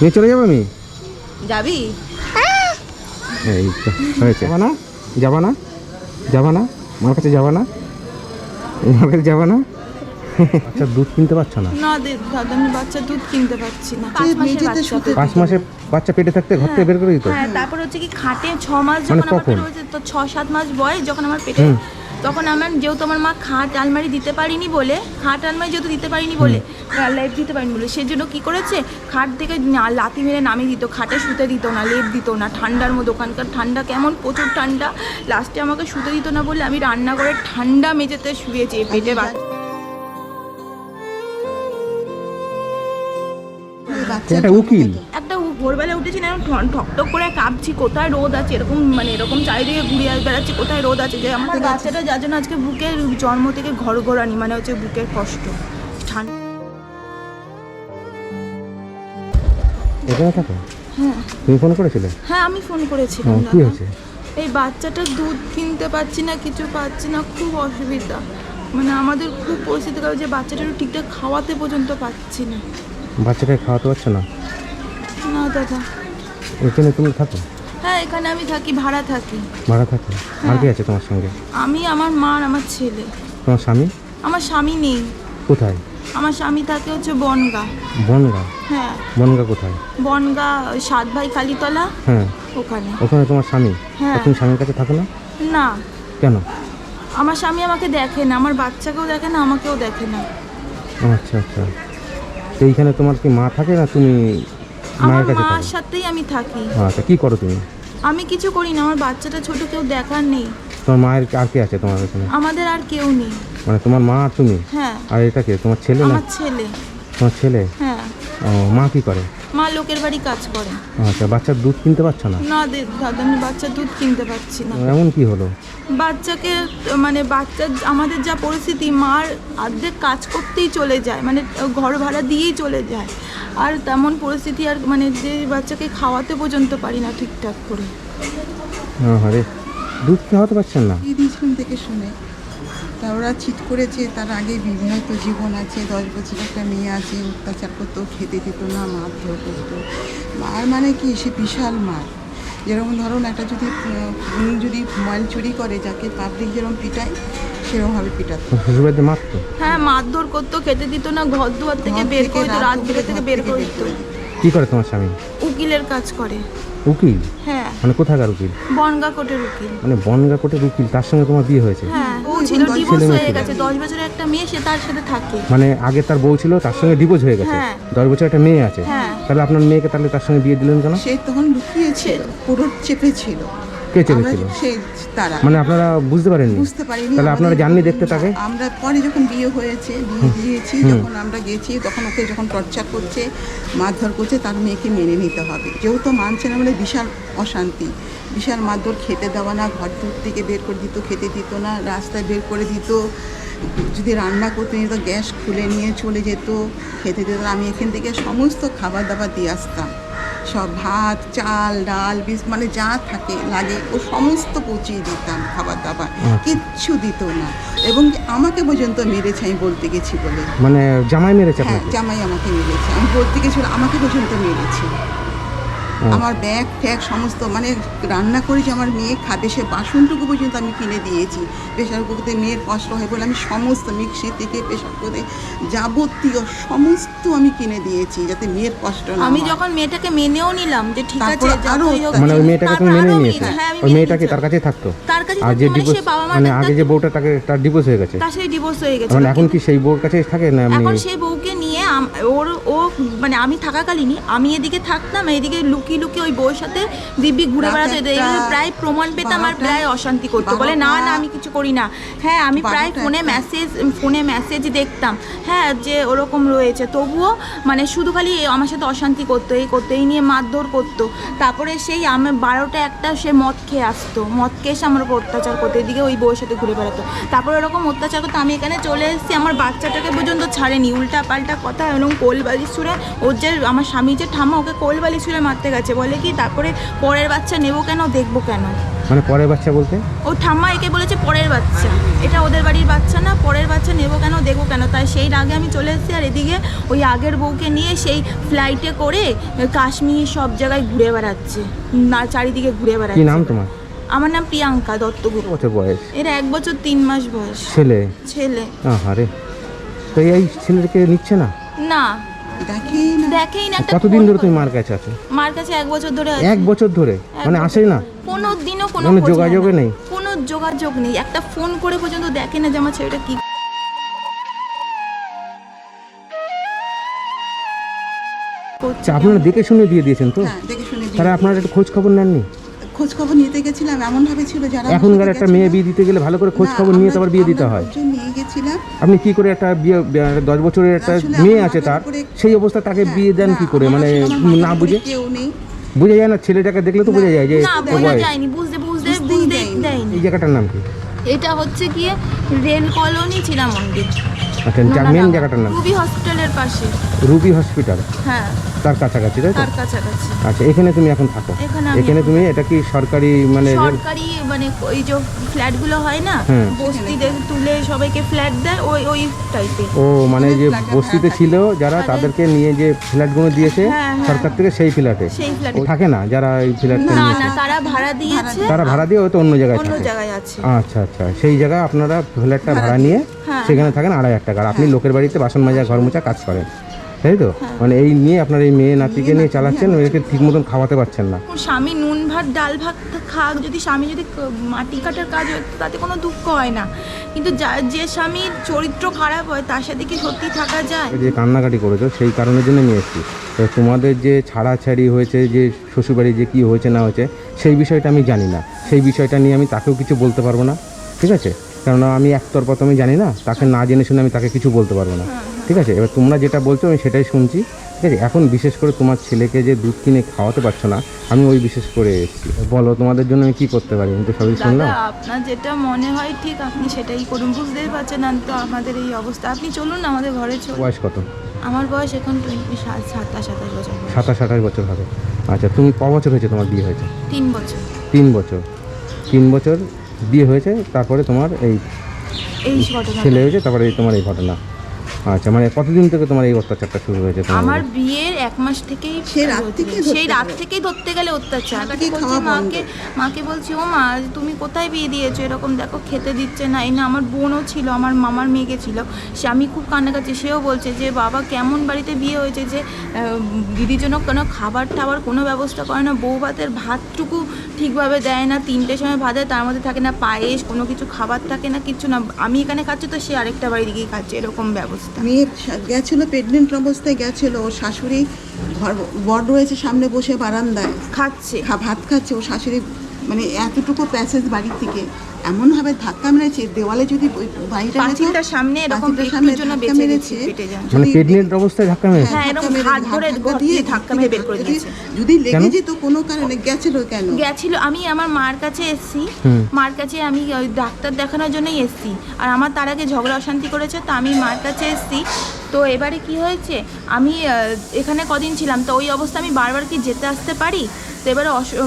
নিয়ে চলে যাব আমি? যাবি? এই তো হয়েছে। যাবা না? যাবা না? যাবা না? আমার কাছে যাবা না? আমার কাছে যাবা না? আচ্ছা দুধ কিনতে পারছ না? না দে দাদা আমি বাচ্চা দুধ কিনতে পারছি না। পাঁচ মাসে বাচ্চা পেটে থাকতে ঘর থেকে বের করে দিত? হ্যাঁ তারপর হচ্ছে কি খাটে ছ মাস মানে যখন আমার হয়েছে তো ছ সাত মাস বয়স যখন আমার পেটে। তখন আমার যেহেতু আমার মা খাট আলমারি দিতে পারিনি বলে খাট আলমারি যেহেতু দিতে পারিনি বলে লেপ দিতে পারিনি বলে সেই জন্য কি করেছে? খাট থেকে না- লাথি মেরে নামিয়ে দিত খাটে শুতে দিত না লেপ দিত না ঠান্ডার মধ্যে ওখানকার ঠান্ডা কেমন প্রচুর ঠান্ডা। লাস্টে আমাকে শুতে দিত না বলে আমি রান্নাঘরে ঠান্ডা মেঝেতে শুয়েছি পেটে বাচ্চা এটা উকিল। ভোরবেলা উঠেছি না ঠকঠক করে কাঁপছি কোথায় রোদ আছে? এরকম মানে এরকম চারিদিকে ঘুরিয়ে বেড়াচ্ছি কোথায় রোদ আছে? যে আমার বাচ্চাটা যার জন্য আজকে বুকের জন্ম থেকে ঘর ঘোরানি মানে হচ্ছে বুকের কষ্ট। ঠান্ডা এখানে থাকো হ্যাঁ। তুমি ফোন করেছিলে? হ্যাঁ আমি ফোন করেছিলাম কি হয়েছে? এই বাচ্চাটা দুধ কিনতে পাচ্ছি না কিছু পাচ্ছি না খুব অসুবিধা। মানে আমাদের খুব পরিস্থিতি খারাপ যে বাচ্চাটারও ঠিকঠাক খাওয়াতে পর্যন্ত পাচ্ছি না। বাচ্চাকে খাওয়াতে পারছ না? দাদা। এখানে তুমি থাকো? হ্যাঁ এখানে আমি থাকি ভাড়া থাকি। ভাড়া থাকো? আর কি আছে তোমার সঙ্গে? আমি আমার মা আর আমার ছেলে। তোমার স্বামী? আমার স্বামী নেই। কোথায়? আমার স্বামী থাকে হচ্ছে বনগা। বনগা? হ্যাঁ। বনগা কোথায়? বনগা সাত ভাই কালীতলা। হ্যাঁ। ওখানে। ওখানে তোমার স্বামী? হ্যাঁ। তুমি স্বামীর কাছে থাকো না? না। কেন? আমার স্বামী আমাকে দেখে না। আমার বাচ্চাকেও দেখে না আমাকেও দেখে না। আচ্ছা আচ্ছা। এইখানে তোমার কি মা থাকে না তুমি আমার মার সাথেই আমি থাকি। আচ্ছা কি করো তুমি? আমি কিছু করি না আমার বাচ্চাটা ছোট কেউ দেখার নেই। তোমার মায়ের আর কে আছে তোমার এখানে আমাদের আর কেউ নেই। মানে তোমার মা আর তুমি? হ্যাঁ। আর এটা কে? তোমার ছেলে না? আমার ছেলে। তোমার ছেলে? হ্যাঁ। ও মা কি করে? মা লোকের বাড়ি কাজ করে। আচ্ছা বাচ্চার দুধ কিনতে পারছ না? না দাদা আমি বাচ্চা দুধ কিনতে পারছি না। এমন কি হলো? বাচ্চাকে মানে বাচ্চা আমাদের যা পরিস্থিতি মার অর্ধেক কাজ করতেই চলে যায়। মানে ঘর ভাড়া দিয়েই চলে যায়। আর তেমন পরিস্থিতি আর মানে যে বাচ্চাকে খাওয়াতে পর্যন্ত পারি না ঠিকঠাক করে। আরে দুধ খাওয়াতে পারছেন না? দিয়ে দিয়েছিলাম থেকে শুনে। তা ওরা চিট করেছে তার আগে বিবাহিত জীবন আছে দশ বছর একটা মেয়ে আছে অত্যাচার করতো খেতে দিত না মারধর করতো। মার মানে কি? সে বিশাল মার। যেরকম ধরুন একটা যদি যদি মোবাইল চুরি করে যাকে পাবলিক যেরকম পিটায় সেরকমভাবে পিটাতো। শ্বশুরবাড়িতে মারতো? হ্যাঁ মারধর করতো খেতে দিত না ঘর দুয়ার থেকে বের করে দিত রাত বেড়ে থেকে বের করে দিত। কি করে তোমার স্বামী? উকিলের কাজ করে। উকিল? হ্যাঁ। মানে কোথাকার উকিল? বনগা কোটের উকিল। মানে বনগা কোটের উকিল তার সঙ্গে তোমার বিয়ে হয়েছে? হ্যাঁ ও ছিল দশ ডিভোর্স হয়ে গেছে দশ বছরের একটা মেয়ে সে তার সাথে থাকে। মানে আগে তার বউ ছিল তার সঙ্গে ডিভোর্স হয়ে গেছে। হ্যাঁ। দশ বছর একটা মেয়ে আছে। হ্যাঁ। তাহলে আপনার মেয়েকে তাহলে তার সঙ্গে বিয়ে দিলেন কেন? সে তখন লুকিয়েছিল পুরো চেপে ছিল কে চেপেছিল সেই তারা। মানে আপনারা বুঝতে পারেননি? বুঝতে পারিনি। তাহলে আপনারা যাননি দেখতে তাকে? আমরা পরে যখন বিয়ে হয়েছে বিয়ে দিয়েছি যখন আমরা গেছি তখন ওকে যখন টর্চার করছে মারধর করছে তার মেয়েকে মেনে নিতে হবে। যেহেতু মানছে না মানে বিশাল অশান্তি। বিশাল মারধর খেতে দেওয়া না ঘর দূর থেকে বের করে দিত খেতে দিত না রাস্তায় বের করে দিত। যদি রান্না করতে নিত গ্যাস খুলে নিয়ে চলে যেত খেতে দিত আমি এখান থেকে সমস্ত খাবার দাবার দিয়ে আসতাম। সব ভাত চাল ডাল বিস মানে যা থাকে লাগে ও সমস্ত পচিয়ে দিতাম খাবার দাবার। কিচ্ছু দিত না। এবং আমাকে পর্যন্ত মেরেছে আমি বলতে গেছি বলে। মানে জামাই মেরেছে হ্যাঁ জামাই আমাকে মেরেছে। আমি বলতে গেছিল আমাকে পর্যন্ত মেরেছে। আমার ব্যাগ ফ্যাগ সমস্ত মানে রান্না করেছি আমার মেয়ে খাবে সে বাসনটুকু পর্যন্ত আমি কিনে দিয়েছি। প্রেশার কুকারে মেয়ের কষ্ট হয় বলে আমি সমস্ত মিক্সি থেকে প্রেশার কুকারে যাবতীয় সমস্ত আমি কিনে দিয়েছি যাতে মেয়ের কষ্ট না আমি যখন মেয়েটাকে মেনেও নিলাম যে ঠিক আছে আরও মানে ওই মেয়েটাকে তুমি মেনে নিয়েছো? হ্যাঁ, ওই মেয়েটাকে তার কাছেই থাকতো? তার কাছে আর যে মানে ডিভোর্স সে বাবা মা মানে আগে যে বউটা তাকে তার ডিভোর্স হয়ে গেছে। তার সাথে ডিভোর্স হয়ে গেছে। মানে এখন কি সেই বউর কাছেই থাকে না এখন সেই বউকে ওর ও মানে আমি থাকাকালীনই আমি এদিকে থাকতাম এদিকে লুকিয়ে লুকিয়ে ওই বউর সাথে দিব্যি ঘুরে বেড়াতে প্রায় প্রমাণ পেতে আমার প্রায় অশান্তি করতো। বলে না না আমি কিছু করি না। হ্যাঁ আমি প্রায় ফোনে। মেসেজ ফোনে মেসেজ দেখতাম। হ্যাঁ যে ওরকম রয়েছে। তবুও মানে শুধু খালি আমার সাথে অশান্তি করতো এই করতো এই নিয়ে মারধর করতো। তারপরে সেই আমি বারোটা একটা সে মদ খেয়ে আসতো। মদ খেয়ে এসে আমার উপর অত্যাচার করতো। এদিকে ওই বউয়ের সাথে ঘুরে বেড়াতো। তারপরে ওরকম অত্যাচার করতো। আমি এখানে চলে এসেছি। আমার বাচ্চাটাকে পর্যন্ত ছাড়েনি। উল্টা পাল্টা কথা এরকম কোলবালি ছুঁড়ে ওর যে আমার স্বামী যে ঠাম্মা ওকে কোলবালি ছুঁড়ে মারতে গেছে। বলে কি তারপরে পরের বাচ্চা নেব কেন দেখব কেন? মানে পরের বাচ্চা বলতে? ও ঠাম্মা একে বলেছে পরের বাচ্চা। এটা ওদের বাড়ির বাচ্চা না পরের বাচ্চা নেব কেন দেখব কেন? তাই সেই আগে আমি চলে এসেছি আর এদিকে ওই আগের বউকে নিয়ে সেই ফ্লাইটে করে কাশ্মীর সব জায়গায় ঘুরে বেড়াচ্ছে। না চারিদিকে ঘুরে কি বেড়াচ্ছে নাম তোমার? আমার নাম প্রিয়াঙ্কা দত্তগুপ্ত কত বয়স? এর এক বছর তিন মাস বয়স। ছেলে? ছেলে। আরে তো এই ছেলেকে নিচ্ছে না? না। দেখেই না। দেখেই না একটা কতদিন ধরে তুমি মার কাছে আছো? মার কাছে এক বছর ধরে আছি। এক বছর ধরে? মানে আসেই না? কোনো দিনও কোনো মানে খোঁজ নেয় যোগাযোগে না। নেই? কোনো যোগাযোগ নেই। একটা ফোন করে পর্যন্ত দেখে না যে আমার ছেলেটা কি করছে, আচ্ছা আপনারা দেখে শুনে দিয়ে দিয়েছেন তো? হ্যাঁ দেখে শুনে তারা আপনারা একটু খোঁজ খবর নেননি? খোঁজ খবর নিতে গেছিলাম এমন ভাবে ছিল যারা আমার এখনকার একটা গেছিল- মেয়ে বিয়ে দিতে গেলে ভালো করে খোঁজ না, খবর নিয়ে আমরা- তারপর বিয়ে দিতে আমরা হয়। দুজন গেছিলাম। আপনি কি করে একটা বিয়ে দশ বছরের একটা মেয়ে আছে তার সেই অবস্থা তাকে হ্যাঁ, বিয়ে দেন কি করে? মানে না বুঝে কেউ নেই। বোঝা যায় না ছেলেটাকে দেখলে তো বোঝা যায় যে না বোঝা যায়নি বুঝতে বুঝতে। দেয়নি। এই জায়গাটার নাম কি? এটা হচ্ছে কি রেল কলোনি ছিলাম মন্দির আচ্ছা মেন জায়গাটার নাম? রুবি হসপিটালের পাশে। Ruby hospital? হ্যাঁ। তার কাছাকাছি তাই তো? তার কাছাকাছি। আচ্ছা এখানে তুমি এখন থাকো। এখানে তুমি এটা কি সরকারি মানে সরকারি মানে ওই যে ফ্ল্যাটগুলো হয় না হুম। বস্তিতে তুলে সবাইকে ফ্ল্যাট দেয় ওই ওই টাইপের ও মানে যে বস্তিতে ছিল যারা তাদেরকে নিয়ে যে ফ্ল্যাটগুলো দিয়েছে হ্যাঁ, হ্যাঁ। সরকার থেকে সেই ফ্ল্যাটে? থাকে না যারা এই ফ্ল্যাটটা না না তারা ভাড়া দিয়েছে। তারা ভাড়া দিয়ে হয়তো অন্য জায়গায় অন্য থাকে। জায়গায় আছে। আচ্ছা আচ্ছা সেই জায়গায় আপনারা ফ্ল্যাটটা ভাড়া নিয়ে হ্যাঁ। সেখানে থাকেন আড়াই হাজার টাকা। আর আপনি লোকের বাড়িতে বাসন মাজা ঘর মোছা কাজ করেন। তাই তো? হ্যাঁ। মানে এই নিয়ে আপনার এই মেয়ে নাতিকে নিয়ে চালাচ্ছেন ওদেরকে ঠিক মতন খাওয়াতে পারছেন না। স্বামী নুন ভাত ডাল ভাত খাক যদি স্বামী যদি মাটি কাটার কাজ হয় তাতে কোনো দুঃখ হয় না। কিন্তু যা- যে স্বামীর চরিত্র খারাপ হয় তার সাথে কি সত্যি থাকা যায়? যে কান্নাকাটি করেছ সেই কারণের জন্য নিয়ে এসেছি। তো তোমাদের যে ছাড়াছাড়ি হয়েছে যে শ্বশুরবাড়ি যে কী হয়েছে না হয়েছে সেই বিষয়টা আমি জানি না। সেই বিষয়টা নিয়ে আমি তাকেও কিছু বলতে পারব না। ঠিক আছে? কেননা আমি একতরফা তো আমি জানি না তাকে না জেনে শুনে আমি তাকে কিছু বলতে পারব না। ঠিক আছে? এবার তোমরা যেটা বলছো আমি সেটাই শুনছি। ঠিক আছে? এখন বিশেষ করে তোমার ছেলেকে যে দুধ কিনে খাওয়াতে পারছ না আমি ওই বিশেষ করে এসেছি। বলো তোমাদের জন্য আমি কী করতে পারি? আমি তো সবই শুনলাম। আপনার যেটা মনে হয় ঠিক আপনি সেটাই করুন। বুঝতেই পারছেন না তো আমাদের এই অবস্থা। আপনি চলুন আমাদের ঘরে চলুন। বয়স কত? আমার বয়স এখন টোয়েন্টি সাত সাতাশ সাতাশ বছর সাতাশ আঠাশ বছর হবে। আচ্ছা তুমি ক বছর হয়েছে তোমার বিয়ে হয়েছে? তিন বছর। তিন বছর। তিন বছর বিয়ে হয়েছে তারপরে তোমার এই ছেলে হয়েছে তারপরে এই তোমার এই ঘটনা। আচ্ছা মানে কতদিন থেকে তোমার এই অত্যাচারটা শুরু হয়েছে আমার বিয়ের এক মাস থেকেই সেই রাত ধরতে সেই রাত গেলে। থেকেই ধরতে গেলে অত্যাচার। বলছি মাকে মাকে বলছি ও মা তুমি কোথায় বিয়ে দিয়েছ? এরকম দেখো খেতে দিচ্ছে না। এই না আমার বোনও ছিল আমার মামার মেয়েকে ছিল। সে আমি খুব কান্না কাছে সেও বলছে যে বাবা কেমন বাড়িতে বিয়ে হয়েছে যে দিদির জন্য কোনো খাবার টাবার কোনো ব্যবস্থা করে না। বউ ভাতের ভাতটুকু ঠিকভাবে দেয় না। তিনটের সময় ভাত দেয় তার মধ্যে থাকে না পায়েস কোনো কিছু খাবার থাকে না কিছু না। আমি এখানে খাচ্ছি তো সে আরেকটা বাড়ি দিকেই খাচ্ছে এরকম ব্যবস্থা। মেয়ে গেছিল প্রেগনেন্ট অবস্থায় গেছিল ওর শাশুড়ি ঘর বর রয়েছে সামনে বসে বারান্দায়। খাচ্ছে। ভাত খাচ্ছে ও শাশুড়ি মানে এতটুকু প্যাসেজ বাড়ি থেকে এমনভাবে ধাক্কা মেরেছে দেওয়ালে যদি ওই বাড়িটা পাঁচিলটার সামনে এরকম একটুর জন্য বেঁচে মেরেছে। মানে যদি- অবস্থায় ধাক্কা মেরেছে? হ্যাঁ, এরকম হাত ধরে দিয়ে ধাক্কা মেরে বের করে দিয়েছে। যদি লেগে? যেত কোনো কারণে গেছিল কেন? গেছিল আমি আমার মার কাছে এসছি। মার কাছে আমি ওই ডাক্তার দেখানোর জন্যই এসছি। আর আমার তার আগে ঝগড়া অশান্তি করেছে তো আমি মার কাছে এসছি। তো এবারে কি হয়েছে? আমি এখানে কদিন ছিলাম তো ওই অবস্থা আমি বারবার কি যেতে আসতে পারি? তো এবারে অসু-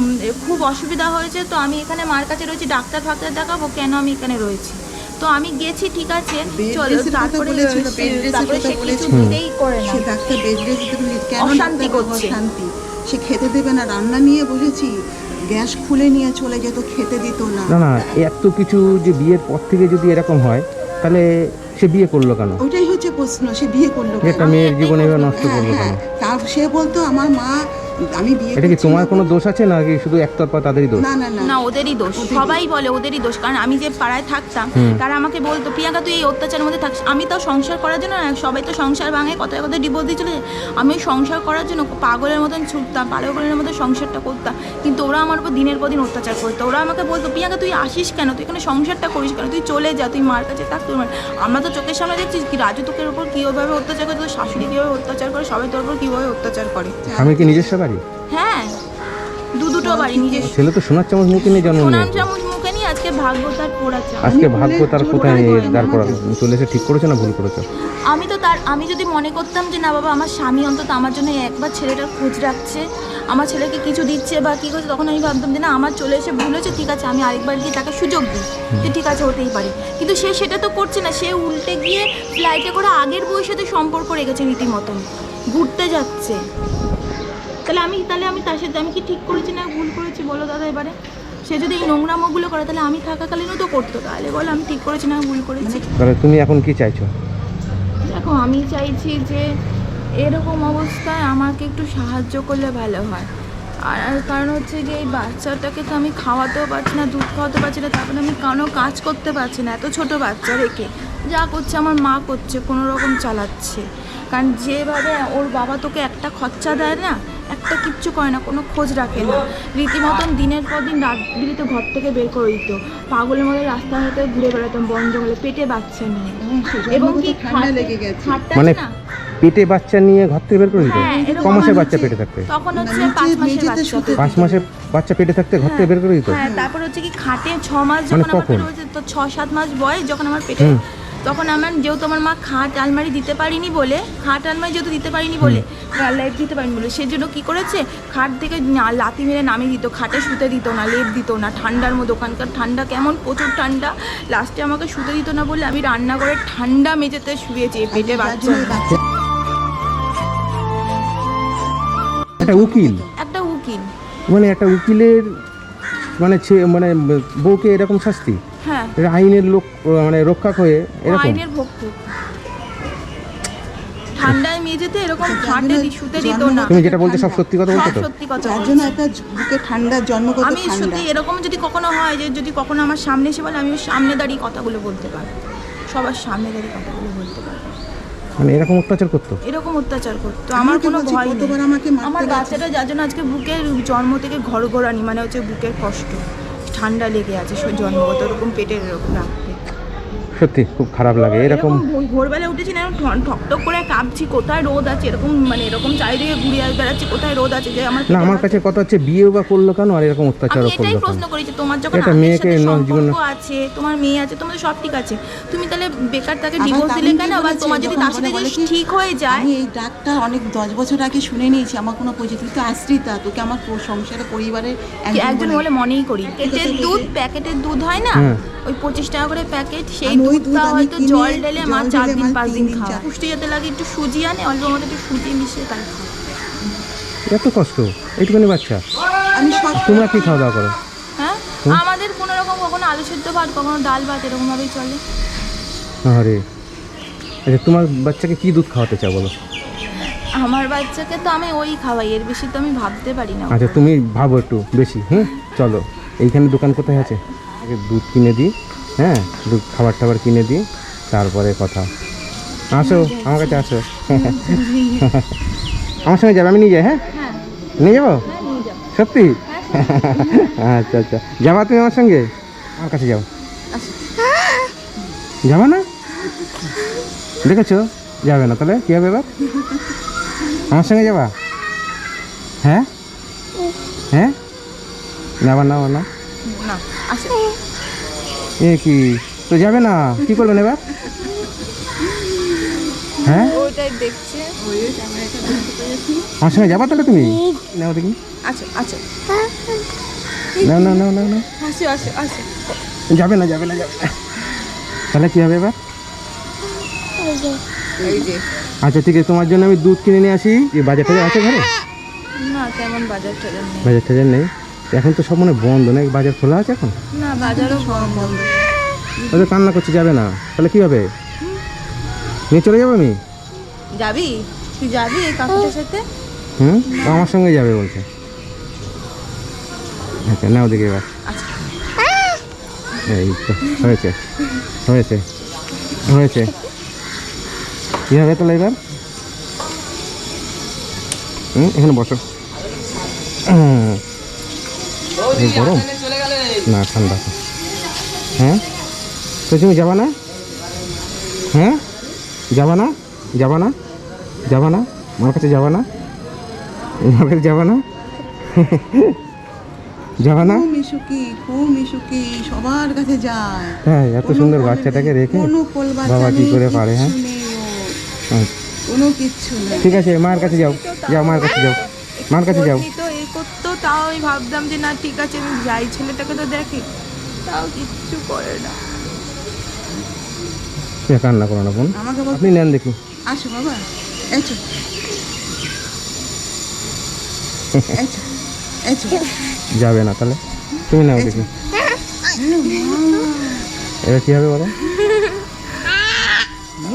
খুব অসুবিধা হয়েছে তো আমি এখানে মার কাছে রয়েছি ডাক্তার ফাক্তার দেখাবো কেন আমি এখানে রয়েছি তো আমি গেছি ঠিক আছে চল তারপরে সে কিছুতেই করে না সে ডাক্তার বেড রেস্ট কেন ডাক্তার করছে। সে খেতে দেবে না রান্না নিয়ে বসেছি গ্যাস খুলে নিয়ে চলে যেত খেতে দিত না না না এত কিছু যে বিয়ের পর থেকে যদি এরকম হয় তাহলে সে বিয়ে করল কেন ওইটাই হচ্ছে প্রশ্ন সে বিয়ে করল একটা? মেয়ের জীবনে নষ্ট হ্যাঁ, করল কেন হ্যাঁ। তার সে বলতো আমার মা আমি বিয়ে এটা কি তোমার কোনো দোষ আছে নাকি শুধু একতরফা তাদেরই দোষ? না না না। না ওদেরই দোষ। সবাই বলে ওদেরই দোষ। কারণ আমি যে পাড়ায় থাকতাম তারা আমাকে বলতো প্রিয়াঙ্কা তুই এই অত্যাচারের মধ্যে থাকিস আমি তাও সংসার করার জন্য না সবাই তো সংসার ভাঙে কথায় কথায় ডিভোর্স দিয়ে চলে আমি ওই সংসার করার জন্য পাগলের মতন ছুটতাম পাগলের মতন সংসারটা করতাম। কিন্তু ওরা আমার উপর দিনের পর দিন অত্যাচার করতো। ওরা আমাকে বলতো প্রিয়াঙ্কা তুই আসিস কেন? তুই এখানে সংসারটা করিস কেন? তুই চলে যা তুই মার কাছে থাক তুই মার আমরা তো চোখের সামনে দেখছিস কি রাজু তোকের উপর কীভাবে অত্যাচার করে তোর শাশুড়ি কীভাবে অত্যাচার করে সবাই তোর উপর কীভাবে অত্যাচার করে। আমি কি নিজস্ব বাড়ি? হ্যাঁ। দু দুটো বাড়ি নিজস্ব ছেলে তো সোনার চামচ মুখে নিয়ে জন্ম চামচ মুখে নিয়ে আজকে ভাগ্য তার পোড়াচ্ছে আজকে ভাগ্য তার কোথায় দাঁড় করা চলে এসে ঠিক করেছ না ভুল করেছ? আমি তো তার আমি যদি মনে করতাম যে না বাবা আমার স্বামী অন্তত আমার জন্য একবার ছেলেটার খোঁজ রাখছে আমার ছেলেকে কিছু দিচ্ছে বা কী করছে তখন আমি ভাবতাম যে না আমার চলে এসে ভুল হয়েছে ঠিক আছে আমি আরেকবার গিয়ে তাকে সুযোগ দিই যে ঠিক আছে হতেই পারে। কিন্তু সে সেটা তো করছে না সে উল্টে গিয়ে ফ্লাইটে করে আগের বউয়ের সাথে সম্পর্ক রেখেছে রীতিমতন। ঘুরতে যাচ্ছে। তাহলে আমি তাহলে আমি তার সাথে আমি কি ঠিক করেছি না ভুল করেছি? বলো দাদা এবারে। সে যদি এই নোংরা নোংরামোগুলো করে তাহলে আমি থাকাকালীনও তো করতো। তাহলে বলো আমি ঠিক করেছি না ভুল করেছি? তাহলে তুমি এখন কি চাইছো? দেখো আমি চাইছি যে এরকম অবস্থায় আমাকে একটু সাহায্য করলে ভালো হয়। আর আর কারণ হচ্ছে যে এই বাচ্চাটাকে তো আমি খাওয়াতেও পারছি না দুধ খাওয়াতে পারছি না তারপরে আমি কোনো কাজ করতে পারছি না? এত ছোট বাচ্চা রেখে যা করছে আমার মা করছে কোনো রকম চালাচ্ছে। কারণ যেভাবে ওর বাবা তোকে একটা খরচা দেয় না একটা কিচ্ছু করে না কোনো খোঁজ রাখে না। রীতিমতন দিনের পর দিন রাত বিলিতে ঘর থেকে বের করে দিত। পাগলের মতো রাস্তাঘাটে ঘুরে বেড়াতাম বন জঙ্গলে পেটে বাচ্চা নিয়ে। এবং কি ঠান্ডা খাট- লেগে গেছে। মানে পেটে বাচ্চা নিয়ে ঘর থেকে বের করে দিত? হ্যাঁ, ক মাসের বাচ্চা পেটে থাকতে। তখন হচ্ছে পাঁচ মাসের বাচ্চা পাঁচ মাসের বাচ্চা পেটে থাকতে ঘর থেকে বের করে দিত? হ্যাঁ তারপর হচ্ছে কি খাটে ছ মাস মানে যখন আমার পেটে তো ছ সাত মাস বয়স যখন আমার পেটে। তখন আমার যেহেতু আমার মা খাট আলমারি দিতে পারিনি বলে খাট আলমারি যেহেতু দিতে পারিনি বলে লেপ দিতে পারিনি বলে সেজন্য কি করেছে? খাট থেকে না- লাথি মেরে নামিয়ে দিত খাটে শুতে দিত না লেপ দিত না ঠান্ডার মধ্যে ওখানকার ঠান্ডা কেমন প্রচুর ঠান্ডা। লাস্টে আমাকে শুতে দিত না বলে আমি রান্নাঘরে ঠান্ডা মেঝেতে শুয়েছি পেটে যার বাচ্চা। নিয়ে। বাচ্চা একটা উকিল? একটা উকিল। মানে একটা উকিলের মানে ছে- মানে বউকে এরকম শাস্তি? হ্যাঁ। আইনের লোক মানে রক্ষা হয়ে এরকম? আইনের ভক্ষক ঠান্ডায় মেঝেতে এরকম খাটে দি- দিত না। তুমি যেটা বলছো সব সত্যি কথা বলছো তো? সত্যি কথা যার জন্য একটা বুকে ঠান্ডা জন্মগত আমি সত্যি এরকম যদি কখনো হয় যে যদি কখনো আমার সামনে এসে বলে আমি সামনে দাঁড়িয়ে কথাগুলো বলতে পারব। সবার সামনে দাঁড়িয়ে কথাগুলো বলতে পারব। মানে এরকম অত্যাচার করতো? এরকম অত্যাচার করতো। আমার কোনো ভয় নেই। আমাকে আমার বাচ্চাটা যার জন্য আজকে বুকের জন্ম থেকে ঘর ঘোরানি মানে হচ্ছে বুকের কষ্ট। ঠান্ডা লেগে আছে জন্মগত ওরকম পেটের রোগ রাখতে সত্যি খুব খারাপ লাগে। এরকম ভোরবেলা উঠেছি না ঠকঠক করে কাঁপছি কোথায় রোদ আছে? এরকম মানে এরকম চারিদিকে ঘুরে বেড়াচ্ছি কোথায় রোদ আছে? যে আমার না আমার কাছে কথা হচ্ছে বিয়েও বা করল কেন? আর এরকম এটাই করল কেন? প্রশ্ন করেছি তোমার যখন এটা মেয়েকে সাথে ন- আছে তোমার মেয়ে আছে তোমাদের সব ঠিক আছে। তুমি তাহলে বেকার তাকে ডিভোর্স দিলে কেন? আবার তোমার যদি তার সাথে বলে যদি ঠিক হয়ে যায় আমি এই ডাকটা অনেক দশ বছর আগে শুনে নিয়েছি আমার কোনো পরিচিত তুই তো আশ্রিতা তোকে আমার সংসারে পরিবারের একজন বলে- মনেই করি। ঠিক দুধ প্যাকেটের দুধ হয় না? হুম। ওই পঁচিশ টাকা করে প্যাকেট সেই দুধ দুধটা হয়তো জল ঢেলে মা চার দিন পাঁচ দিন খাওয়া। পুষ্টি যেতে লাগে একটু সুজি আনে অল্প মতো একটু সুজি মিশিয়ে তাই খাও এত কষ্ট এইটুকুনি বাচ্চা। আমি তোমরা কি খাওয়া দাওয়া করো? হ্যাঁ? আমাদের কোনো রকম কখনো আলু সেদ্ধ ভাত কখনো ডাল ভাত এরকমভাবেই চলে। আরে আচ্ছা তোমার বাচ্চাকে কি দুধ খাওয়াতে চাও বলো? আমার বাচ্চাকে তো আমি ওই খাওয়াই এর বেশি তো আমি ভাবতে পারি না আচ্ছা তুমি ভাবো একটু বেশি হুম? চলো এইখানে দোকান কোথায় আছে? আগে দুধ কিনে দিই হ্যাঁ? দুধ খাবার টাবার কিনে দিই তারপরে কথা। আসো আমার কাছে আসো। আমার সঙ্গে যাবে আমি নিয়ে যাই হ্যাঁ? হ্যাঁ। নিয়ে যাব? হ্যাঁ যাও সত্যি? আচ্ছা আচ্ছা। যাবা তুমি আমার সঙ্গে? আমার কাছে যাও। যাবা না? দেখেছ? যাবে না তাহলে কী হবে এবার? আমার সঙ্গে যাবা? হ্যাঁ? হ্যাঁ? যাবা না না। না আসে। এ কি? তো যাবে না? কি করবেন এবার হ্যাঁ? ওইটাই দেখছে। আমার সঙ্গে যাবা তাহলে তুমি? নাও দেখি। আচ্ছা আচ্ছা নাও নাও নাও নাও নাও। আসো আসো আসো। যাবে না যাবে না যাবে না। তাহলে কী হবে এবার? আচ্ছা ঠিক আছে তোমার জন্য আমি দুধ কিনে নিয়ে আসি। যে বাজার টাজার আছে ঘরে? না তেমন বাজার টাজার নেই। বাজার টাজার নেই। এখন তো সব মানে বন্ধ না বাজার খোলা আছে এখন? না বাজারও বন্ধ। ওদের কান্না করছে যাবে না। তাহলে কী হবে? নিয়ে চলে যাব আমি? যাবি? তুই যাবি এই কাকুটার সাথে? হুম? আমার সঙ্গে যাবে বলছে। আচ্ছা নাও দেখি এবার। এই তো হয়েছে হয়েছে হয়েছে। কী হবে তাহলে এবার? হুম এখানে বসো। হুম। এই গরম? না ঠান্ডা হ্যাঁ? তো তুমি যাবা না? হ্যাঁ? যাবা না? যাবা না? যাবা না? আমার কাছে যাবা না? আমার কাছে যাবা না? যাবা না? মিশুকি খুব মিশুকি সবার কাছে যায়। হ্যাঁ এত সুন্দর বাচ্চাটাকে রেখে বাবা কি করে পারে হ্যাঁ? হ্যাঁ। কোনো কিচ্ছু নেই। ঠিক আছে মার কাছে যাও। যাও মায়ের কাছে যাও। মার কাছে যাও। তাও আমি ভাবতাম যে না ঠিক আছে আমি যাই। ছেলেটাকে তো দেখি তাও কিচ্ছু করে না। কান্না করো না বোন। আমাকে আপনি নেন দেখি। আসো বাবা। এছো যাবে না তাহলে? তুমি নাও দেখি। এবার কী হবে বলো?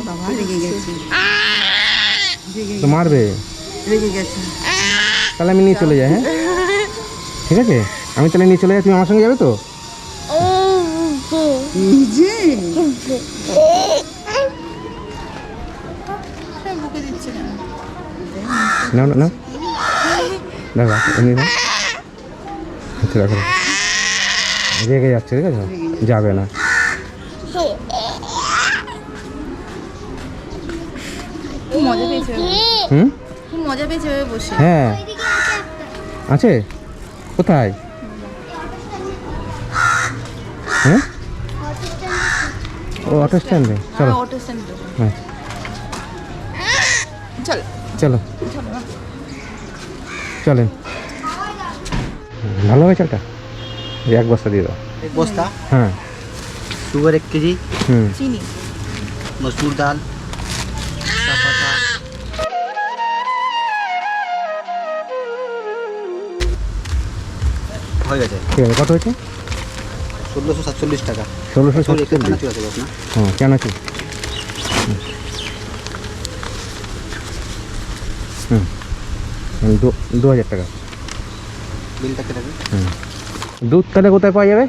বাবা রেগে গেছে। তো মারবে। রেগে গেছে। তাহলে আমি নিয়ে চলে যাই হ্যাঁ? ঠিক আছে? আমি তাহলে নিয়ে চলে যাই তুমি আমার সঙ্গে যাবে তো? না না এমনি নাও আচ্ছা রাখো রেগে যাচ্ছে ঠিক আছে? যাবে না। মজা পেয়েছে হুম? মজা পেয়েছে বসে। হ্যাঁ। আছে? কোথায়? হ্যাঁ? ও অটো স্ট্যান্ডে চলো। হ্যাঁ। চলো। চলো। চলেন। ভালো হবে চালটা এক বস্তা দিয়ে দাও। এক বস্তা? হ্যাঁ। সুগার এক কেজি? হুম। চিনি। মসুর ডাল? হয়ে গেছে। ঠিক আছে কত হয়েছে? ষোলোশো সাতচল্লিশ টাকা। ষোলোশো সাতচল্লিশ। কানাচি আছে বস না। হ্যাঁ কেন আছে হুম। দু দু হাজার টাকা। বিলটা কেটে হুম। দুধ তাহলে কোথায় পাওয়া যাবে?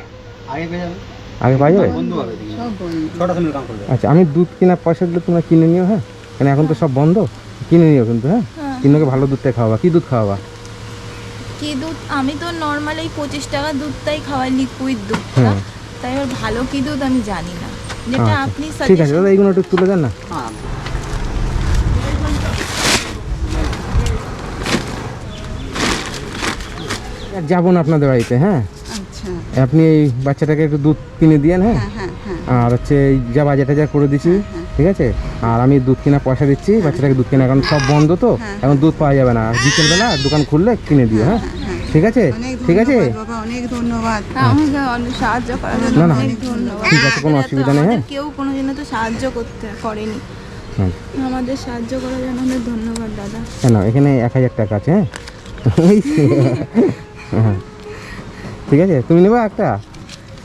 আগে পেয়ে যাবে। আগে পাওয়া যাবে? বন্ধু হবে সব বন্ধ ছটা সময় কাম করবে। আচ্ছা আমি দুধ কেনার পয়সা দিলে তোমরা কিনে নিও হ্যাঁ? কেন এখন তো সব বন্ধ। কিনে নিও কিন্তু হ্যাঁ? হ্যাঁ। কিনোকে ভালো দুধটা খাওয়াবা। কি দুধ খাওয়াবা? কি দুধ আমি তো নর্মাল এই পঁচিশ টাকা দুধটাই খাওয়াই লিকুইড দুধটা। হ্যাঁ। তাই এবার ভালো কি দুধ আমি জানি না। যেটা আচ্ছা, আপনি ঠিক আছে দাদা এইগুলো একটু তুলে দেন না? হ্যাঁ। আর যাব না আপনাদের বাড়িতে হ্যাঁ? আচ্ছা। আপনি এই বাচ্চাটাকে একটু দুধ কিনে দিয়েন হ্যাঁ? হ্যাঁ হ্যাঁ আর হচ্ছে যা বাজার টাজার করে দিচ্ছি ঠিক আছে? আর আমি দুধ কেনা পয়সা দিচ্ছি বাচ্চাটাকে দুধ কেনা এখন সব বন্ধ তো এখন দুধ পাওয়া যাবে না। বিকেলবেলা দোকান খুললে কিনে দিও হ্যাঁ? ঠিক আছে? ঠিক আছে? ধন্যবাদ অনেক ধন্যবাদ। সাহায্য করার জন্য না, না। ধন্যবাদ। ঠিক আছে, কোনো অসুবিধা নেই, হ্যাঁ? কেউ কোনোদিনও তো সাহায্য করতে করেনি। আমাদের সাহায্য করার জন্য অনেক ধন্যবাদ দাদা। কেন এখানে এক হাজার টাকা আছে হ্যাঁ। হ্যাঁ। ঠিক আছে? তুমি নেবা একটা?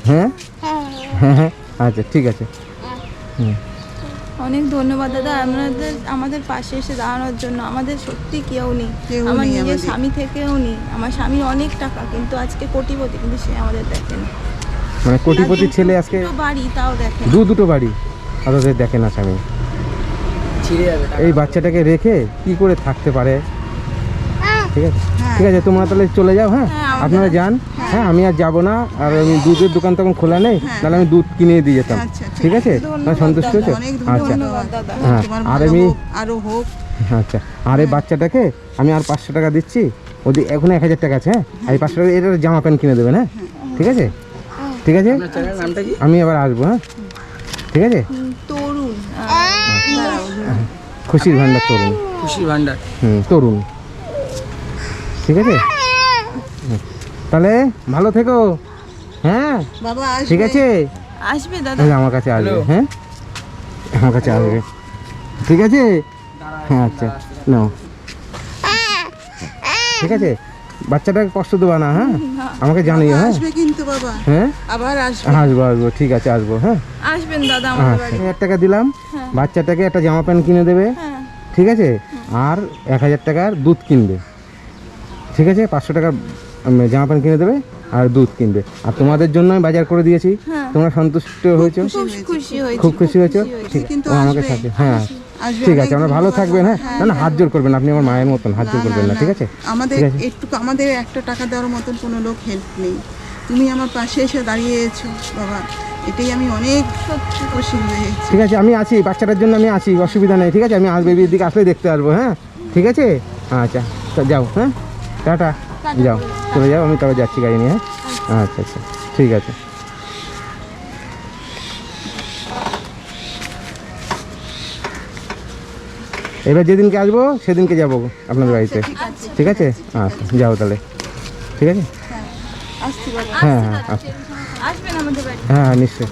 হ্যাঁ? হ্যাঁ। হ্যাঁ আচ্ছা ঠিক আছে। হুম। অনেক ধন্যবাদ দাদা। আপনাদের আমাদের পাশে এসে দাঁড়ানোর জন্য। আমাদের সত্যি কেউ নেই। আমার নিজের স্বামী থেকেও নেই। আমার স্বামী অনেক টাকা কিন্তু আজকে কোটিপতি কিন্তু সে আমাদের দেখেন। মানে কোটিপতি ছেলে আজকে বাড়ি তাও দেখেন। দু দুটো বাড়ি অথচ দেখে না স্বামী। এই বাচ্চাটাকে রেখে কি করে থাকতে পারে? ঠিক আছে? হ্যাঁ। ঠিক আছে তোমরা তাহলে চলে যাও হ্যাঁ? হ্যাঁ, আপনারা যান হ্যাঁ। আমি আর যাব না আর আমি দুধের দোকান তখন খোলা নেই তাহলে আমি দুধ কিনে দিয়ে যেতাম। আচ্ছা, ঠিক ঠিক আছে? সন্তুষ্ট হয়েছো? আচ্ছা। হ্যাঁ, আর আমি- হোক আরও হোক। আচ্ছা আর এই বাচ্চাটাকে আমি আর পাঁচশো টাকা দিচ্ছি ওদের এখন এক হাজার টাকা আছে হ্যাঁ? আর এই পাঁচশো টাকা এটা জামা প্যান্ট কিনে দেবেন হ্যাঁ? ঠিক আছে? ঠিক আছে? চ্যানেল নামটা কি? আমি আবার আসব হ্যাঁ? ঠিক আছে? খুশির ভান্ডার তরুণ। খুশির ভান্ডার। হুম তরুণ। ঠিক আছে। তাহলে ভালো থেকো। হ্যাঁ? বাবা ঠিক আছে? আসবে দাদা। তাহলে আমার কাছে আসবে হ্যাঁ? আমার কাছে আসবে। ঠিক আছে? হ্যাঁ আচ্ছা। নাও। ঠিক আছে? বাচ্চাটাকে কষ্ট দেবা না হ্যাঁ? আমাকে জানিও হ্যাঁ? আসবে কিন্তু বাবা। হ্যাঁ? আবার আসবে। আসব আসব। ঠিক আছে আসব হ্যাঁ? আসবেন দাদা আমাদের আচ্ছা। বাড়ি হাজার টাকা দিলাম। বাচ্চাটাকে একটা জামা প্যান্ট কিনে দেবে। হ্যাঁ। ঠিক আছে? আর এক হাজার টাকার দুধ কিনবে। ঠিক আছে? পাঁচশো টাকার উম, জামা প্যান্ট কিনে দেবে আর দুধ কিনবে। আর তোমাদের জন্য আমি বাজার করে দিয়েছি। হ্যাঁ। তোমরা সন্তুষ্ট হয়েছো? খুব খুশি হয়েছি খুব খুশি হয়েছো? ঠিক ও আমাকে আসবে। সাথে হ্যাঁ আসবে, ঠিক আছে আমরা ভালো থাকবেন হ্যাঁ? না না হাত জোর করবেন আপনি আমার মায়ের মতন হাত জোর করবেন না ঠিক আছে? আমাদের। একটু আমাদের একটা টাকা দেওয়ার মতন কোনো লোক হেল্প নেই। তুমি আমার পাশে এসে দাঁড়িয়েছো বাবা। এটাই আমি অনেক খুশি হয়েছি। ঠিক আছে আমি আছি বাচ্চাটার জন্য আমি আছি অসুবিধা নেই ঠিক আছে? আমি আজ বেবির দিকে আসলে দেখতে পারব হ্যাঁ? ঠিক আছে? আচ্ছা তা যাও হ্যাঁ? টাটা। যাও চলে যাও আমি তবে যাচ্ছি গাড়ি নিয়ে হ্যাঁ? আচ্ছা আচ্ছা ঠিক আছে। এবার যেদিনকে আসব সেদিনকে যাব আপনাদের বাড়িতে। ঠিক আছে। আচ্ছা যাও তাহলে। ঠিক আছে? হ্যাঁ হ্যাঁ আচ্ছা আসবেন হ্যাঁ হ্যাঁ নিশ্চয়ই।